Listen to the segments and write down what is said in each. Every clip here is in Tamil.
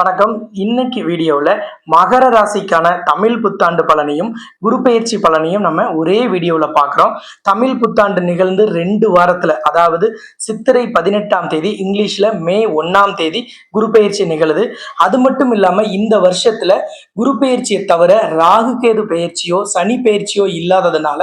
வணக்கம். இன்னைக்கு வீடியோவில் மகர ராசிக்கான தமிழ் புத்தாண்டு பலனையும் குரு பயிற்சி பலனையும் நம்ம ஒரே வீடியோவில் பார்க்குறோம். தமிழ் புத்தாண்டு நிகழ்ந்து ரெண்டு வாரத்தில் அதாவது சித்திரை பதினெட்டாம் தேதி இங்கிலீஷில் மே ஒன்றாம் தேதி குரு பயிற்சி நிகழுது. அது மட்டும் இல்லாமல் இந்த வருஷத்தில் குரு பயிற்சியை தவிர ராகு கேது பயிற்சியோ சனி பயிற்சியோ இல்லாததுனால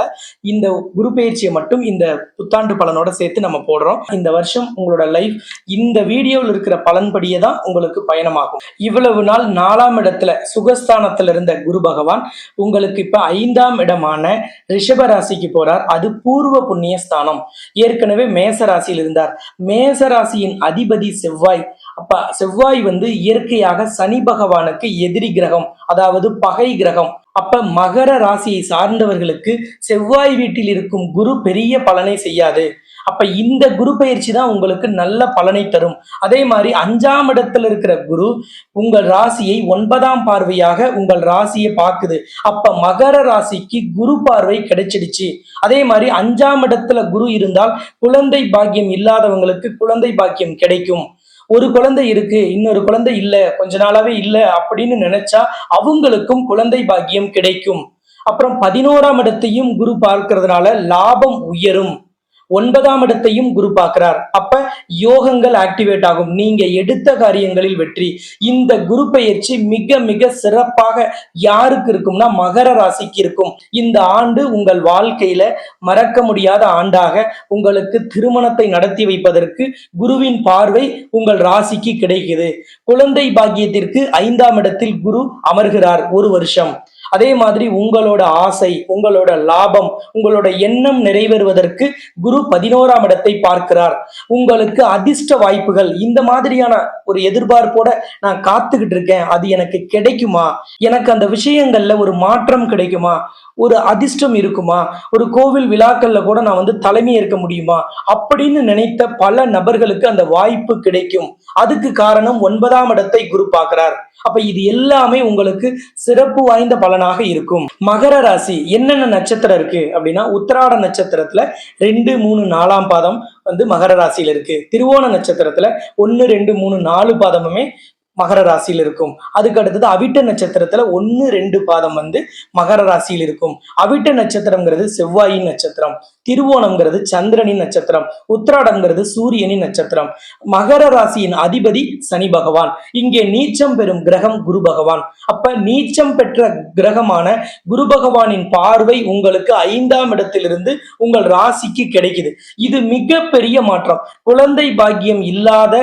இந்த குரு பயிற்சியை மட்டும் இந்த புத்தாண்டு பலனோட சேர்த்து நம்ம போடுறோம். இந்த வருஷம் உங்களோட லைஃப் இந்த வீடியோவில் இருக்கிற பலன்படியே தான் உங்களுக்கு பயணமாகும். இவ்வளவு நாள் நாலாம் இடத்துல சுகஸ்தானத்துல இருந்த குரு பகவான் உங்களுக்கு இப்ப ஐந்தாம் இடமான ரிஷப ராசிக்கு போறார். அது பூர்வ புண்ணிய ஸ்தானம். ஏற்கனவே மேச ராசியில் இருந்தார். மேச ராசியின் அதிபதி செவ்வாய். அப்ப செவ்வாய் வந்து இயற்கையாக சனி பகவானுக்கு எதிரி கிரகம் அதாவது பகை கிரகம். அப்ப மகர ராசியை சார்ந்தவர்களுக்கு செவ்வாய் வீட்டில் இருக்கும் குரு பெரிய பலனை செய்யாது. அப்ப இந்த குரு பயிற்சி தான் உங்களுக்கு நல்ல பலனை தரும். அதே மாதிரி அஞ்சாம் இடத்துல இருக்கிற குரு உங்கள் ராசியை ஒன்பதாம் பார்வையாக உங்கள் ராசியை பார்க்குது. அப்ப மகர ராசிக்கு குரு பார்வை கிடைச்சிடுச்சு. அதே மாதிரி அஞ்சாம் இடத்துல குரு இருந்தால் குழந்தை பாக்கியம் இல்லாதவங்களுக்கு குழந்தை பாக்கியம் கிடைக்கும். ஒரு குழந்தை இருக்கு இன்னொரு குழந்தை இல்ல கொஞ்ச நாளாவே இல்லை அப்படின்னு நினைச்சா அவங்களுக்கும் குழந்தை பாக்கியம் கிடைக்கும். அப்புறம் பதினோராம் இடத்தையும் குரு பார்க்கறதுனால லாபம் உயரும். ஒன்பதாம் இடத்தையும் குரு பார்க்கிறார். அப்ப யோகங்கள் ஆக்டிவேட் ஆகும். நீங்க எடுத்த காரியங்களில் வெற்றி. இந்த குரு பயிற்சி மிக மிக சிறப்பாக யாருக்கு இருக்கும்னா மகர ராசிக்கு இருக்கும். இந்த ஆண்டு உங்கள் வாழ்க்கையில மறக்க முடியாத ஆண்டாக உங்களுக்கு திருமணத்தை நடத்தி வைப்பதற்கு குருவின் பார்வை உங்கள் ராசிக்கு கிடைக்குது. குழந்தை பாக்கியத்திற்கு ஐந்தாம் இடத்தில் குரு அமர்கிறார். ஒரு வருஷம். அதே மாதிரி உங்களோட ஆசை உங்களோட லாபம் உங்களோட எண்ணம் நிறைவேறுவதற்கு குரு பதினோராம் இடத்தை பார்க்கிறார். உங்களுக்கு அதிர்ஷ்ட வாய்ப்புகள் இந்த மாதிரியான ஒரு எதிர்பார்ப்போட நான் காத்துக்கிட்டு இருக்கேன். அது எனக்கு கிடைக்குமா? எனக்கு அந்த விஷயங்கள்ல ஒரு மாற்றம் கிடைக்குமா? ஒரு அதிர்ஷ்டம் இருக்குமா? ஒரு கோவில் விழாக்கள்ல கூட நான் வந்து தலைமை ஏற்க முடியுமா? அப்படின்னு நினைத்த பல நபர்களுக்கு அந்த வாய்ப்பு கிடைக்கும். அதுக்கு காரணம் ஒன்பதாம் இடத்தை குரு பார்க்கிறார். அப்ப இது எல்லாமே உங்களுக்கு சிறப்பு வாய்ந்த பலனாக இருக்கும். மகர ராசி என்னென்ன நட்சத்திரம் இருக்கு? அப்படின்னா உத்திராட நட்சத்திரத்துல ரெண்டு மூணு நாலாம் பாதம் வந்து மகர ராசியில இருக்கு. திருவோண நட்சத்திரத்துல ஒன்னு ரெண்டு மூணு நாலு பாதமுமே மகர ராசியில் இருக்கும். அதுக்கு அடுத்தது அவிட்ட நட்சத்திரத்துல ஒன்னு ரெண்டு பாதம் வந்து மகர ராசியில் இருக்கும். அவிட்ட நட்சத்திரம்ங்கிறது செவ்வாயின் நட்சத்திரம். திருவோணம்ங்கிறது சந்திரனின் நட்சத்திரம். உத்திராடம்ங்கிறது சூரியனின் நட்சத்திரம். மகர ராசியின் அதிபதி சனி பகவான். இங்கே நீச்சம் பெறும் கிரகம் குரு பகவான். அப்ப நீச்சம் பெற்ற கிரகமான குரு பகவானின் பார்வை உங்களுக்கு ஐந்தாம் இடத்திலிருந்து உங்கள் ராசிக்கு கிடைக்குது. இது மிகப்பெரிய மாற்றம். குழந்தை பாக்கியம் இல்லாத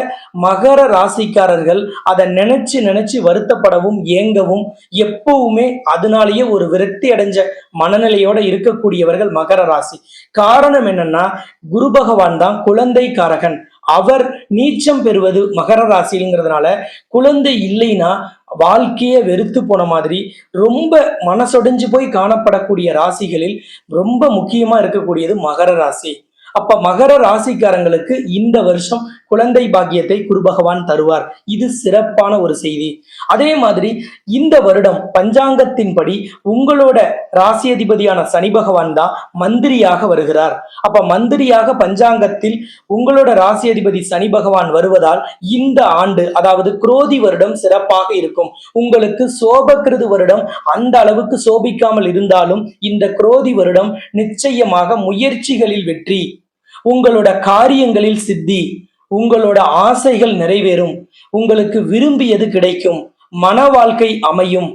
மகர ராசிக்காரர்கள் அதை நினைச்சு நினைச்சு வருத்தப்படவும் ஏங்கவும் எப்பவுமே அதனாலேயே ஒரு விரக்தி அடைஞ்ச மனநிலையோட இருக்கக்கூடியவர்கள் மகர ராசி. காரணம் என்னன்னா குரு பகவான் தான் குழந்தை காரகன் அவர் நீச்சம் பெறுவது மகர ராசிங்கிறதுனால குழந்தை இல்லைன்னா வாழ்க்கையே வெறுத்து போன மாதிரி ரொம்ப மனசொடைஞ்சு போய் காணப்படக்கூடிய ராசிகளில் ரொம்ப முக்கியமா இருக்கக்கூடியது மகர ராசி. அப்ப மகர ராசிக்காரங்களுக்கு இந்த வருஷம் குழந்தை பாக்கியத்தை குரு பகவான் தருவார். இது சிறப்பான ஒரு செய்தி. அதே மாதிரி இந்த வருடம் பஞ்சாங்கத்தின்படி உங்களோட ராசி அதிபதியான சனி பகவான் தான் மந்திரியாக வருகிறார். அப்ப மந்திரியாக பஞ்சாங்கத்தில் உங்களோட ராசி அதிபதி சனி பகவான் வருவதால் இந்த ஆண்டு அதாவது குரோதி வருடம் சிறப்பாக இருக்கும். உங்களுக்கு சோபக்கிருது வருடம் அந்த அளவுக்கு சோபிக்காமல் இருந்தாலும் இந்த குரோதி வருடம் நிச்சயமாக முயற்சிகளில் வெற்றி. உங்களோட காரியங்களில் சித்தி உங்களோட ஆசைகள் நிறைவேறும். உங்களுக்கு விரும்பியது கிடைக்கும்? மன வாழ்க்கை அமையும்.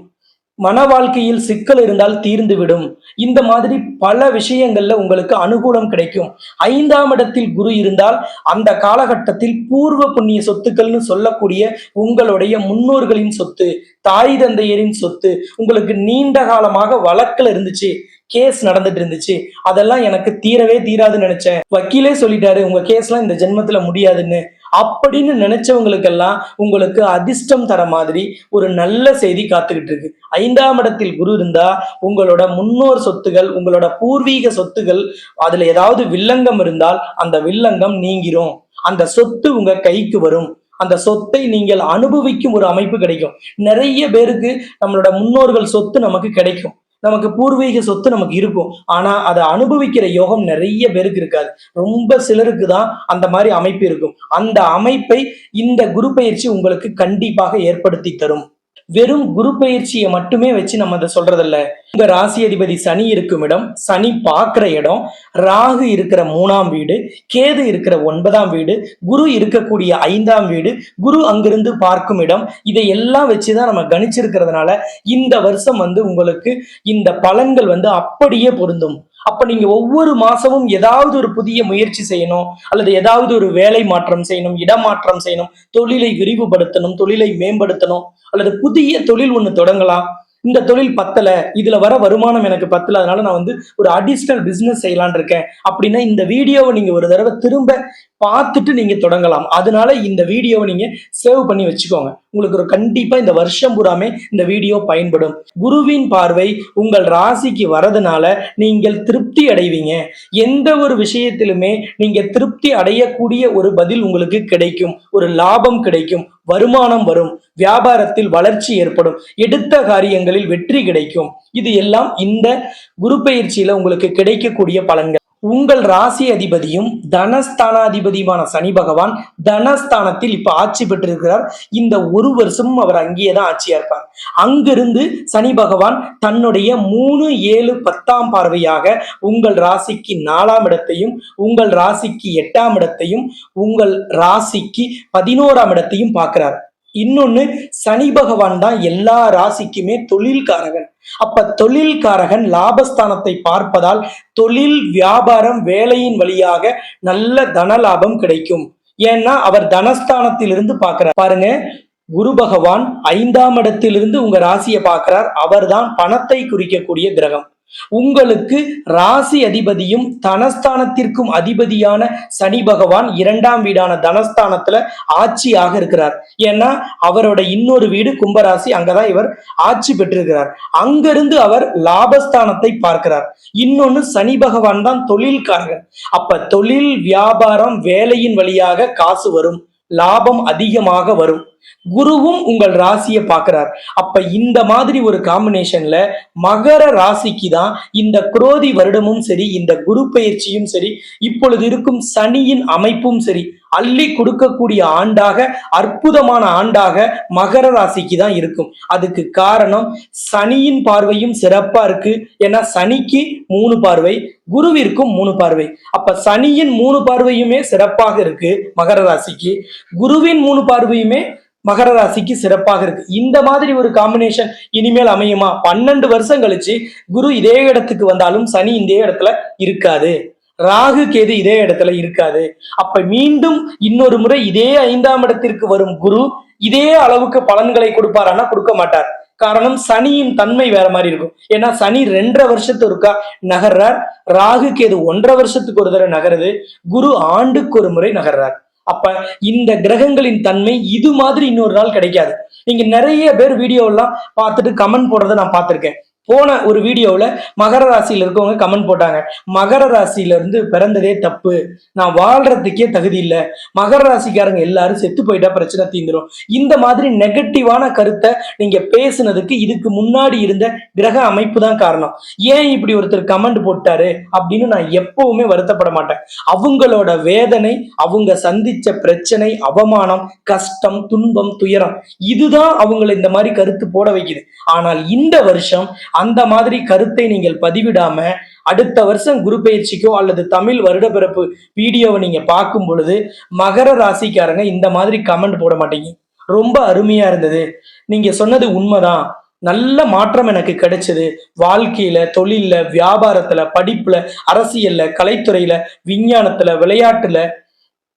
மன வாழ்க்கையில் சிக்கல் இருந்தால் தீர்ந்துவிடும் இந்த மாதிரி பல விஷயங்கள்ல உங்களுக்கு அனுகூலம் கிடைக்கும். ஐந்தாம் இடத்தில் குரு இருந்தால் அந்த காலகட்டத்தில் பூர்வ புண்ணிய சொத்துக்கள்னு சொல்லக்கூடிய உங்களுடைய முன்னோர்களின் சொத்து தாய் தந்தையரின் சொத்து உங்களுக்கு நீண்ட காலமாக வழக்கில் இருந்துச்சு. கேஸ் நடந்துட்டு இருந்துச்சு. அதெல்லாம் எனக்கு தீரவே தீராதுன்னு நினைச்சேன். வக்கீலே சொல்லிட்டாரு உங்க கேஸ்லாம் இந்த ஜென்மத்துல முடியாதுன்னு. அப்படின்னு நினைச்சவங்களுக்கெல்லாம் உங்களுக்கு அதிர்ஷ்டம் தர மாதிரி ஒரு நல்ல செய்தி காத்துக்கிட்டு இருக்கு. ஐந்தாம் இடத்தில் குரு இருந்தா உங்களோட முன்னோர் சொத்துகள் உங்களோட பூர்வீக சொத்துகள் அதுல ஏதாவது வில்லங்கம் இருந்தால் அந்த வில்லங்கம் நீங்கிரும். அந்த சொத்து உங்க கைக்கு வரும். அந்த சொத்தை நீங்கள் அனுபவிக்கும் ஒரு அமைப்பு கிடைக்கும். நிறைய பேருக்கு நம்மளோட முன்னோர்கள் சொத்து நமக்கு கிடைக்கும். நமக்கு பூர்வீக சொத்து நமக்கு இருக்கும். ஆனா அதை அனுபவிக்கிற யோகம் நிறைய பேருக்கு இருக்காது. ரொம்ப சிலருக்கு தான் அந்த மாதிரி அமைப்பு இருக்கும். அந்த அமைப்பை இந்த குரு பயிற்சி உங்களுக்கு கண்டிப்பாக ஏற்படுத்தி தரும். வெறும் குரு பயிற்சியை மட்டுமே வச்சு நம்ம அதை சொல்றதில்ல. உங்க ராசி அதிபதி சனி இருக்கும் இடம் சனி பார்க்கிற இடம் ராகு இருக்கிற மூணாம் வீடு கேது இருக்கிற ஒன்பதாம் வீடு குரு இருக்கக்கூடிய ஐந்தாம் வீடு குரு அங்கிருந்து பார்க்கும் இடம் இதை எல்லாம் வச்சுதான் நம்ம கணிச்சிருக்கிறதுனால இந்த வருஷம் வந்து உங்களுக்கு இந்த பலன்கள் வந்து அப்படியே பொருந்தும். அப்ப நீங்க ஒவ்வொரு மாசமும் ஏதாவது ஒரு புதிய முயற்சி செய்யணும் அல்லது ஏதாவது ஒரு வேலை மாற்றம் செய்யணும் இடமாற்றம் செய்யணும் தொழிலை விரிவுபடுத்தணும் தொழிலை மேம்படுத்தணும் அல்லது புதிய தொழில் ஒண்ணு தொடங்கலாம். இந்த தொழில் பத்தல இதுல வர வருமானம் எனக்கு பத்தல அதனால நான் வந்து ஒரு அடிஷ்னல் பிசினஸ் செய்யலாம்னு இருக்கேன். அப்படின்னா இந்த வீடியோவை நீங்க ஒரு தடவை திரும்ப பார்த்துட்டு நீங்க தொடங்கலாம். அதனால இந்த வீடியோவை நீங்க சேவ் பண்ணி வச்சுக்கோங்க. உங்களுக்கு ஒரு கண்டிப்பா இந்த வருஷம் பூராமே இந்த வீடியோ பயன்படும். குருவின் பார்வை உங்கள் ராசிக்கு வரதுனால நீங்கள் திருப்தி அடைவீங்க. எந்த ஒரு விஷயத்திலுமே நீங்க திருப்தி அடையக்கூடிய ஒரு பதில் உங்களுக்கு கிடைக்கும். ஒரு லாபம் கிடைக்கும். வருமானம் வரும். வியாபாரத்தில் வளர்ச்சி ஏற்படும். எடுத்த காரியங்களில் வெற்றி கிடைக்கும். இது எல்லாம் இந்த குரு பயிற்சியில உங்களுக்கு கிடைக்கக்கூடிய பலன்கள். உங்கள் ராசி அதிபதியும் தனஸ்தானாதிபதியுமான சனி பகவான் தனஸ்தானத்தில் இப்ப ஆட்சி பெற்றிருக்கிறார். இந்த ஒரு வருஷமும் அவர் அங்கேயே தான் ஆட்சியா இருப்பார். அங்கிருந்து சனி பகவான் தன்னுடைய மூணு ஏழு பத்தாம் பார்வையாக உங்கள் ராசிக்கு நாலாம் இடத்தையும் உங்கள் ராசிக்கு எட்டாம் இடத்தையும் உங்கள் ராசிக்கு பதினோராம் இடத்தையும் பார்க்கிறார். இன்னொன்னு சனி பகவான் தான் எல்லா ராசிக்குமே தொழில்காரகன். அப்ப தொழில்காரகன் லாபஸ்தானத்தை பார்ப்பதால் தொழில் வியாபாரம் வேலையின் வழியாக நல்ல தன லாபம் கிடைக்கும். ஏன்னா அவர் தனஸ்தானத்திலிருந்து பார்க்கிறார். பாருங்க குரு பகவான் ஐந்தாம் இடத்திலிருந்து உங்க ராசியை பார்க்கிறார். அவர்தான் பணத்தை குறிக்கக்கூடிய கிரகம். உங்களுக்கு ராசி அதிபதியும் தனஸ்தானத்திற்கும் அதிபதியான சனி பகவான் இரண்டாம் வீடான தனஸ்தானத்துல ஆட்சியாக இருக்கிறார். ஏன்னா அவரோட இன்னொரு வீடு கும்பராசி அங்கதான் இவர் ஆட்சி பெற்றிருக்கிறார். அங்கிருந்து அவர் லாபஸ்தானத்தை பார்க்கிறார். இன்னொன்னு சனி பகவான் தான் தொழில்காரகன் அப்ப தொழில் வியாபாரம் வேலையின் வழியாக காசு வரும். லாபம் அதிகமாக வரும். குருவும் உங்கள் ராசியை பார்க்கிறார். அப்ப இந்த மாதிரி ஒரு காம்பினேஷன்ல மகர ராசிக்கு தான் இந்த குரோதி வருடமும் சரி இந்த குரு பயிற்சியும் சரி இப்பொழுது இருக்கும் சனியின் அமைப்பும் சரி அள்ளி கொடுக்கக்கூடிய ஆண்டாக அற்புதமான ஆண்டாக மகர ராசிக்கு தான் இருக்கும். அதுக்கு காரணம் சனியின் பார்வையும் சிறப்பா இருக்கு. ஏன்னா சனிக்கு மூணு பார்வை குருவிற்கும் மூணு பார்வை. அப்ப சனியின் மூணு பார்வையுமே சிறப்பாக இருக்கு மகர ராசிக்கு. குருவின் மூணு பார்வையுமே மகர ராசிக்கு சிறப்பாக இருக்கு. இந்த மாதிரி ஒரு காம்பினேஷன் இனிமேல் அமையுமா? பன்னெண்டு வருஷம் கழிச்சு குரு இதே இடத்துக்கு வந்தாலும் சனி இதே இடத்துல இருக்காது. ராகு கேது இதே இடத்துல இருக்காது. அப்ப மீண்டும் இன்னொரு முறை இதே ஐந்தாம் இடத்திற்கு வரும் குரு இதே அளவுக்கு பலன்களை கொடுப்பாரான்னா கொடுக்க மாட்டார். காரணம் சனியின் தன்மை வேற மாதிரி இருக்கும். ஏன்னா சனி ரெண்டரை வருஷத்து ஒருக்கா நகர்றார். ராகு கேது ஒன்றரை வருஷத்துக்கு ஒரு தடவை நகருது. குரு ஆண்டுக்கு ஒரு முறை நகர்றார். அப்ப இந்த கிரகங்களின் தன்மை இது மாதிரி இன்னொரு நாள் கிடைக்காது. நீங்க நிறைய பேர் வீடியோ எல்லாம் பார்த்துட்டு கமெண்ட் போடுறத நான் பார்த்திருக்கேன். போன ஒரு வீடியோவில் மகர ராசியில் இருக்கவங்க கமெண்ட் போட்டாங்க. மகர ராசியில இருந்து பிறந்ததே தப்பு. நான் வாழ்றதுக்கே தகுதி இல்லை. மகர ராசிக்காரங்க எல்லாரும் செத்து போயிட்டா பிரச்சனை தீந்துரும். இந்த மாதிரி நெகட்டிவான கருத்தை நீங்க பேசுனதுக்கு இதுக்கு முன்னாடி இருந்த கிரக அமைப்பு தான் காரணம். ஏன் இப்படி ஒருத்தர் கமெண்ட் போட்டாரு அப்படின்னு நான் எப்பவுமே வருத்தப்பட மாட்டேன். அவங்களோட வேதனை அவங்க சந்திச்ச பிரச்சனை அவமானம் கஷ்டம் துன்பம் துயரம் இதுதான் அவங்களை இந்த மாதிரி கருத்து போட வைக்குது. ஆனால் இந்த வருஷம் அந்த மாதிரி கருத்தை நீங்கள் பதிவிடாம அடுத்த வருஷம் குரு பயிற்சிக்கோ அல்லது தமிழ் வருடப்பிறப்பு வீடியோவை நீங்க பார்க்கும் பொழுது மகர ராசிக்காரங்க இந்த மாதிரி கமெண்ட் போட மாட்டீங்க. ரொம்ப அருமையா இருந்தது. நீங்க சொன்னது உண்மைதான். நல்ல மாற்றம் எனக்கு கிடைச்சது. வாழ்க்கையில தொழில்ல வியாபாரத்துல படிப்புல அரசியல்ல கலைத்துறையில விஞ்ஞானத்துல விளையாட்டுல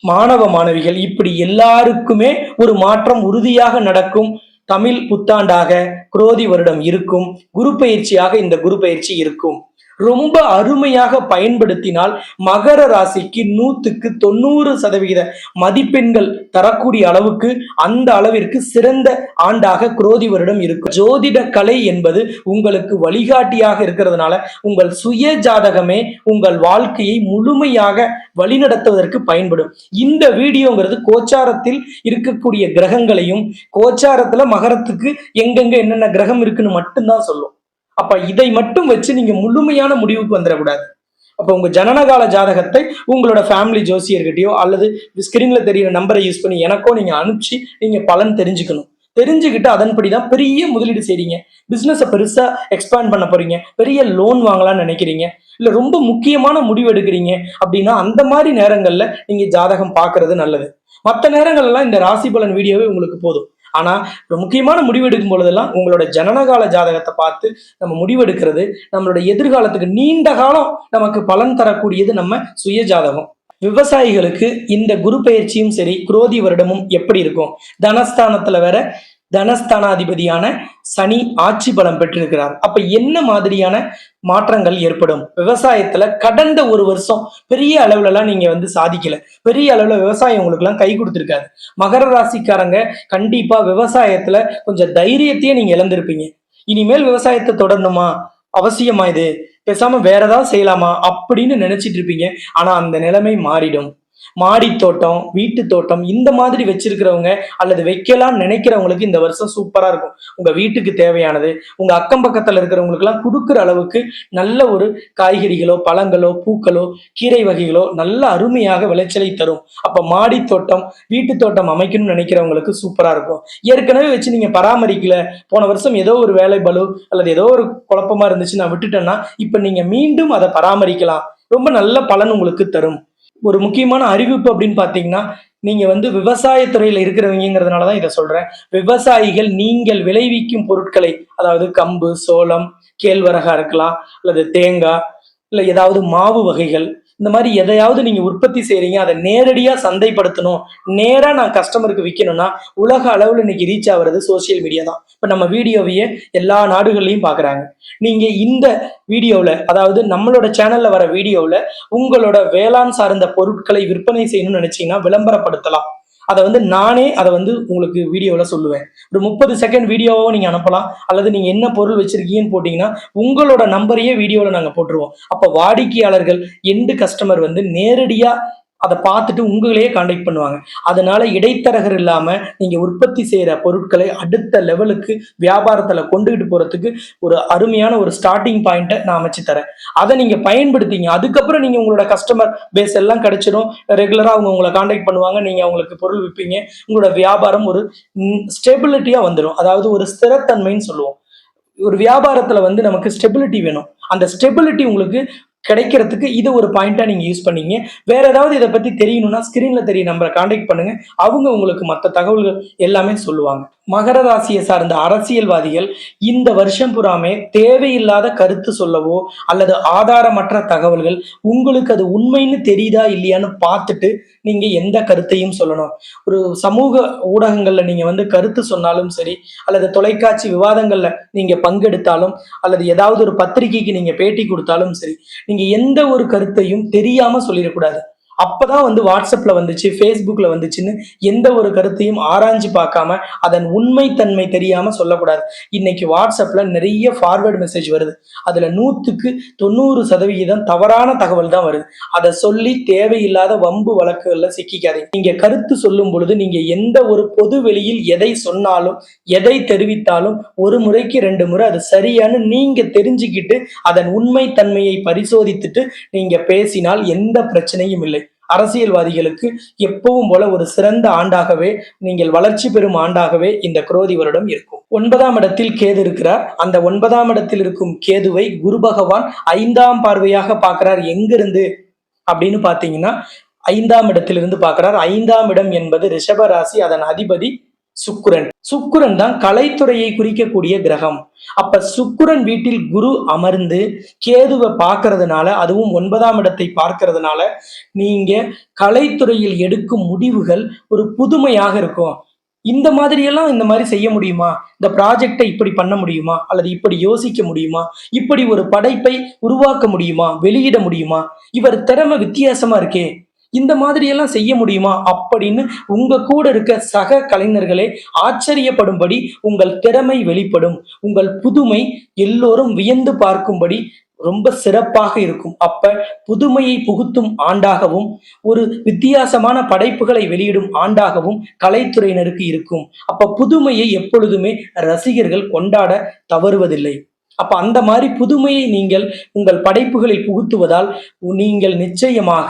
மாணவ மாணவிகள் இப்படி எல்லாருக்குமே ஒரு மாற்றம் உறுதியாக நடக்கும். தமிழ் புத்தாண்டாக குரோதி வருடம் இருக்கும். குரு பயிற்சியாக இந்த குரு பயிற்சி இருக்கும். ரொம்ப அருமையாக பயன்படுத்தினால் மகர ராசிக்கு நூத்துக்கு தொண்ணூறு சதவிகித மதிப்பெண்கள் தரக்கூடிய அளவுக்கு அந்த அளவிற்கு சிறந்த ஆண்டாக குரோதி வருடம் இருக்கும் ஜோதிட கலை என்பது உங்களுக்கு வழிகாட்டியாக இருக்கிறதுனால உங்கள் சுய ஜாதகமே உங்கள் வாழ்க்கையை முழுமையாக வழிநடத்துவதற்கு பயன்படும். இந்த வீடியோங்கிறது கோச்சாரத்தில் இருக்கக்கூடிய கிரகங்களையும் கோச்சாரத்துல மகரத்துக்கு எங்கெங்க என்னென்ன கிரகம் இருக்குன்னு மட்டும்தான் சொல்லும். அப்ப இதை மட்டும் வச்சு நீங்க முழுமையான முடிவுக்கு வந்துடக்கூடாது. அப்போ உங்க ஜனனகால ஜாதகத்தை உங்களோட ஃபேமிலி ஜோசியர்கிட்டயோ அல்லது ஸ்கிரீன்ல தெரியிற நம்பரை யூஸ் பண்ணி எனக்கோ நீங்க அனுப்பிச்சு நீங்க பலன் தெரிஞ்சுக்கணும். தெரிஞ்சுக்கிட்டு அதன்படி தான் பெரிய முதலீடு செய்றீங்க. பிசினஸை பெருசா எக்ஸ்பேண்ட் பண்ண போறீங்க. பெரிய லோன் வாங்கலாம்னு நினைக்கிறீங்க. இல்ல ரொம்ப முக்கியமான முடிவு எடுக்கிறீங்க அப்படின்னா அந்த மாதிரி நேரங்கள்ல நீங்க ஜாதகம் பாக்குறது நல்லது. மற்ற நேரங்கள்லாம் இந்த ராசி பலன் வீடியோவே உங்களுக்கு போதும். ஆனா ஒரு முக்கியமான முடிவு எடுக்கும் பொழுதெல்லாம் உங்களோட ஜனனகால ஜாதகத்தை பார்த்து நம்ம முடிவெடுக்கிறது நம்மளோட எதிர்காலத்துக்கு நீண்ட காலம் நமக்கு பலன் தரக்கூடியது நம்ம சுய ஜாதகம். விவசாயிகளுக்கு இந்த குரு பயிற்சியும் சரி குரோதி வருடமும் எப்படி இருக்கும்? தனஸ்தானத்துல வேற தனஸ்தானாதிபதியான சனி ஆட்சி பலம் பெற்றிருக்கிறார். அப்ப என்ன மாதிரியான மாற்றங்கள் ஏற்படும்? விவசாயத்துல கடந்த ஒரு வருஷம் பெரிய அளவுல எல்லாம் நீங்க வந்து சாதிக்கல. பெரிய அளவுல விவசாயம் உங்களுக்கு எல்லாம் கை கொடுத்துருக்காது. மகர ராசிக்காரங்க கண்டிப்பா விவசாயத்துல கொஞ்சம் தைரியத்தையே நீங்க இழந்திருப்பீங்க. இனிமேல் விவசாயத்தை தொடரணுமா? அவசியமா இது? பேசாம வேற ஏதாவது செய்யலாமா? அப்படின்னு நினைச்சிட்டு இருப்பீங்க. ஆனா அந்த நிலைமை மாறிடும். மாடி தோட்டம் வீட்டு தோட்டம் இந்த மாதிரி வச்சிருக்கிறவங்க அல்லது வைக்கலாம்னு நினைக்கிறவங்களுக்கு இந்த வருஷம் சூப்பரா இருக்கும். உங்க வீட்டுக்கு தேவையானது உங்க அக்கம் பக்கத்துல இருக்கிறவங்களுக்கு எல்லாம் கொடுக்குற அளவுக்கு நல்ல ஒரு காய்கறிகளோ பழங்களோ பூக்களோ கீரை வகைகளோ நல்ல அருமையாக விளைச்சலை தரும். அப்ப மாடி தோட்டம் வீட்டு தோட்டம் அமைக்கணும்னு நினைக்கிறவங்களுக்கு சூப்பரா இருக்கும். ஏற்கனவே வச்சு நீங்க பராமரிக்கல போன வருஷம் ஏதோ ஒரு வேலை பலு அல்லது ஏதோ ஒரு குழப்பமா இருந்துச்சு நான் விட்டுட்டேன்னா இப்ப நீங்க மீண்டும் அதை பராமரிக்கலாம். ரொம்ப நல்ல பலன் உங்களுக்கு தரும். ஒரு முக்கியமான அறிவிப்பு அப்படின்னு பார்த்தீங்கன்னா நீங்கள் வந்து விவசாயத்துறையில் இருக்கிறவங்கிறதுனால தான் இதை சொல்கிறேன் விவசாயிகள் நீங்கள் விளைவிக்கும் பொருட்களை அதாவது கம்பு சோளம் கேழ்வரகா இருக்கலாம் அல்லது தேங்காய் இல்லை ஏதாவது மாவு வகைகள் இந்த மாதிரி எதையாவது நீங்க உற்பத்தி செய்யறீங்க அதை நேரடியா சந்தைப்படுத்தணும். நேரா நான் கஸ்டமருக்கு விற்கணும்னா உலக அளவுல இன்னைக்கு ரீச் ஆகுறது சோசியல் மீடியா தான். இப்ப நம்ம வீடியோவையே எல்லா நாடுகள்லையும் பாக்குறாங்க. நீங்க இந்த வீடியோவில் அதாவது நம்மளோட சேனல்ல வர வீடியோவில் உங்களோட வேளாண் சார்ந்த பொருட்களை விற்பனை செய்யணும்னு நினைச்சீங்கன்னா விளம்பரப்படுத்தலாம். அதை வந்து நானே அதை வந்து உங்களுக்கு வீடியோவில் சொல்லுவேன். ஒரு முப்பது செகண்ட் வீடியோவோ நீங்கள் அனுப்பலாம். அல்லது நீங்கள் என்ன பொருள் வச்சிருக்கீங்கன்னு போட்டிங்கன்னா உங்களோட நம்பரையே வீடியோவில் நாங்கள் போட்டுருவோம். அப்போ வாடிக்கையாளர்கள் எண்டு கஸ்டமர் வந்து நேரடியாக அதை பார்த்துட்டு உங்களையே காண்டாக்ட் பண்ணுவாங்க. அதனால இடைத்தரகர் இல்லாமல் நீங்கள் உற்பத்தி செய்கிற பொருட்களை அடுத்த லெவலுக்கு வியாபாரத்தில் கொண்டுகிட்டு போகிறதுக்கு ஒரு அருமையான ஒரு ஸ்டார்டிங் பாயிண்ட்டை நான் அமைச்சு தரேன். அதை நீங்கள் பயன்படுத்திங்க. அதுக்கப்புறம் நீங்கள் உங்களோட கஸ்டமர் பேஸ் எல்லாம் கிடைச்சிடும். ரெகுலராக அவங்க உங்களை காண்டாக்ட் பண்ணுவாங்க. நீங்கள் அவங்களுக்கு பொருள் விற்பீங்க உங்களோட வியாபாரம் ஒரு ஸ்டெபிலிட்டியாக வந்துடும் அதாவது ஒரு ஸ்திரத்தன்மைன்னு சொல்லுவோம். ஒரு வியாபாரத்தில் வந்து நமக்கு ஸ்டெபிலிட்டி வேணும். அந்த ஸ்டெபிலிட்டி உங்களுக்கு கிடைக்கிறதுக்கு இது ஒரு பாயிண்டா நீங்க யூஸ் பண்ணீங்க. வேற ஏதாவது இதை பத்தி தெரியணும்னா ஸ்கிரீன்ல தெரிய நம்பரை காண்டாக்ட் பண்ணுங்க. அவங்க உங்களுக்கு மற்ற தகவல்கள் எல்லாமே சொல்லுவாங்க. மகர ராசியை சார்ந்த அரசியல்வாதிகள் இந்த வருஷம் புறாமே தேவையில்லாத கருத்து சொல்லவோ அல்லது ஆதாரமற்ற தகவல்கள் உங்களுக்கு அது உண்மைன்னு தெரியுதா இல்லையான்னு பார்த்துட்டு நீங்க எந்த கருத்தையும் சொல்லணும். ஒரு சமூக ஊடகங்கள்ல நீங்க வந்து கருத்து சொன்னாலும் சரி அல்லது தொலைக்காட்சி விவாதங்கள்ல நீங்க பங்கெடுத்தாலும் அல்லது ஏதாவது ஒரு பத்திரிகைக்கு நீங்க பேட்டி கொடுத்தாலும் சரி நீங்க எந்த ஒரு கருத்தையும் தெரியாம சொல்லிடக்கூடாது. அப்பதான் வந்து வாட்ஸ்அப்ல வந்துச்சு ஃபேஸ்புக்ல வந்துச்சுன்னு எந்த ஒரு கருத்தையும் ஆராய்ஞ்சு பார்க்காம அதன் உண்மைத்தன்மை தெரியாம சொல்லக்கூடாது. இன்னைக்கு வாட்ஸ்அப்ல நிறைய ஃபார்வேர்டு மெசேஜ் வருது. அதுல நூத்துக்கு தொண்ணூறு சதவிகிதம் தவறான தகவல் தான் வருது. அதை சொல்லி தேவையில்லாத வம்பு வழக்குகள்ல சிக்கிக்காதீங்க. நீங்க கருத்து சொல்லும் பொழுது நீங்க எந்த ஒரு பொது வெளியில் எதை சொன்னாலும் எதை தெரிவித்தாலும் ஒரு முறைக்கு ரெண்டு முறை அது சரியானு நீங்க தெரிஞ்சுக்கிட்டு அதன் உண்மைத்தன்மையை பரிசோதித்துட்டு நீங்க பேசினால் எந்த பிரச்சனையும் இல்லை. அரசியல்வாதிகளுக்கு எப்பவும் போல ஒரு சிறந்த ஆண்டாகவே நீங்கள் வளர்ச்சி பெறும் ஆண்டாகவே இந்த குரோதி வருடம் இருக்கும். ஒன்பதாம் இடத்தில் கேது இருக்கிறார். அந்த ஒன்பதாம் இடத்தில் இருக்கும் கேதுவை குரு பகவான் ஐந்தாம் பார்வையாக பார்க்கிறார். எங்கிருந்து அப்படின்னு பாத்தீங்கன்னா ஐந்தாம் இடத்திலிருந்து பார்க்கிறார். ஐந்தாம் இடம் என்பது ரிஷப ராசி அதன் அதிபதி சுக்குரன். சுக்குரன் தான் கலைத்துறையை குறிக்கக்கூடிய கிரகம். அப்ப சுக்குரன் வீட்டில் குரு அமர்ந்து கேதுவை பார்க்கறதுனால அதுவும் ஒன்பதாம் இடத்தை பார்க்கறதுனால நீங்க கலைத்துறையில் எடுக்கும் முடிவுகள் ஒரு புதுமையாக இருக்கும். இந்த மாதிரியெல்லாம் இந்த மாதிரி செய்ய முடியுமா? இந்த ப்ராஜெக்டை இப்படி பண்ண முடியுமா? அல்லது இப்படி யோசிக்க முடியுமா? இப்படி ஒரு படைப்பை உருவாக்க முடியுமா? வெளியிட முடியுமா? இவர் திறமை வித்தியாசமா இருக்கே. இந்த மாதிரி எல்லாம் செய்ய முடியுமா அப்படின்னு உங்க கூட இருக்க சக கலைஞர்களே ஆச்சரியப்படும்படி உங்கள் திறமை வெளிப்படும். உங்கள் புதுமை எல்லோரும் வியந்து பார்க்கும்படி ரொம்ப சிறப்பாக இருக்கும். அப்ப புதுமையை புகுத்தும் ஆண்டாகவும் ஒரு வித்தியாசமான படைப்புகளை வெளியிடும் ஆண்டாகவும் கலைத்துறையினருக்கு இருக்கும். அப்ப புதுமையை எப்பொழுதுமே ரசிகர்கள் கொண்டாட தவறுவதில்லை. அப்ப அந்த மாதிரி புதுமையை நீங்கள் உங்கள் படைப்புகளில் புகுத்துவதால் நீங்கள் நிச்சயமாக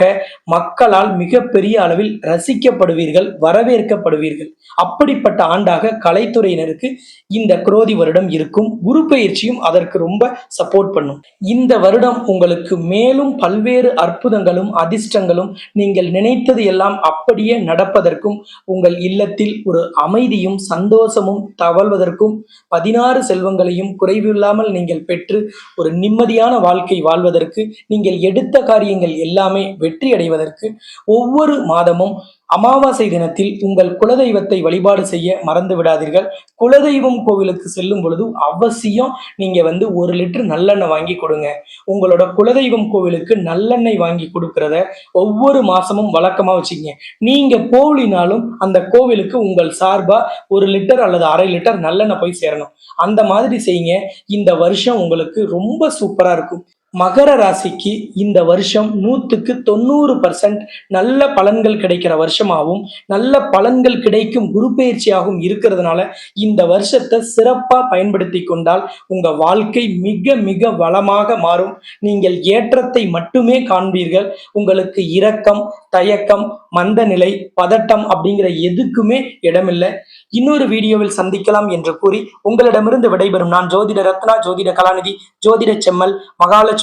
மக்களால் மிகப்பெரிய அளவில் ரசிக்கப்படுவீர்கள் வரவேற்கப்படுவீர்கள். அப்படிப்பட்ட ஆண்டாக கலைத்துறையினருக்கு இந்த குரோதி வருடம் இருக்கும். குரு பயிற்சியும் அதற்கு ரொம்ப சப்போர்ட் பண்ணும். இந்த வருடம் உங்களுக்கு மேலும் பல்வேறு அற்புதங்களும் அதிர்ஷ்டங்களும் நீங்கள் நினைத்தது எல்லாம் அப்படியே நடப்பதற்கும் உங்கள் இல்லத்தில் ஒரு அமைதியும் சந்தோஷமும் தவழ்வதற்கும் பதினாறு செல்வங்களையும் குறைவில்லாமல் நீங்கள் பெற்று ஒரு நிம்மதியான வாழ்க்கை வாழ்வதற்கு நீங்கள் எடுத்த காரியங்கள் எல்லாமே வெற்றி அடைவதற்கு ஒவ்வொரு மாதமும் அமாவாசை தினத்தில் உங்கள் குலதெய்வத்தை வழிபாடு செய்ய மறந்து விடாதீர்கள். குலதெய்வம் கோவிலுக்கு செல்லும் பொழுது அவசியம் நீங்க வந்து ஒரு லிட்டர் நல்லெண்ணெய் வாங்கி கொடுங்க. உங்களோட குலதெய்வம் கோவிலுக்கு நல்லெண்ணெய் வாங்கி கொடுக்கறத ஒவ்வொரு மாசமும் வழக்கமா வச்சுக்கங்க. நீங்க போகலினாலும் அந்த கோவிலுக்கு உங்கள் சார்பா ஒரு லிட்டர் அல்லது அரை லிட்டர் நல்லெண்ணெய் போய் சேரணும். அந்த மாதிரி செய்யுங்க. இந்த வருஷம் உங்களுக்கு ரொம்ப சூப்பராக இருக்கும். மகர ராசிக்கு இந்த வருஷம் நூற்றுக்கு தொண்ணூறு பர்சன்ட் நல்ல பலன்கள் கிடைக்கிற வருஷமாகவும் நல்ல பலன்கள் கிடைக்கும் குரு பயிற்சியாகவும் இருக்கிறதுனால இந்த வருஷத்தை சிறப்பாக பயன்படுத்தி கொண்டால் உங்கள் வாழ்க்கை மிக மிக வளமாக மாறும். நீங்கள் ஏற்றத்தை மட்டுமே காண்பீர்கள். உங்களுக்கு இரக்கம் தயக்கம் மந்த நிலை பதட்டம் அப்படிங்கிற எதுக்குமே இடமில்லை. இன்னொரு வீடியோவில் சந்திக்கலாம் என்று கூறி உங்களிடமிருந்து விடைபெறும் நான் ஜோதிட ரத்னா ஜோதிட கலாநிதி ஜோதிட செம்மல் மகாலட்சுமி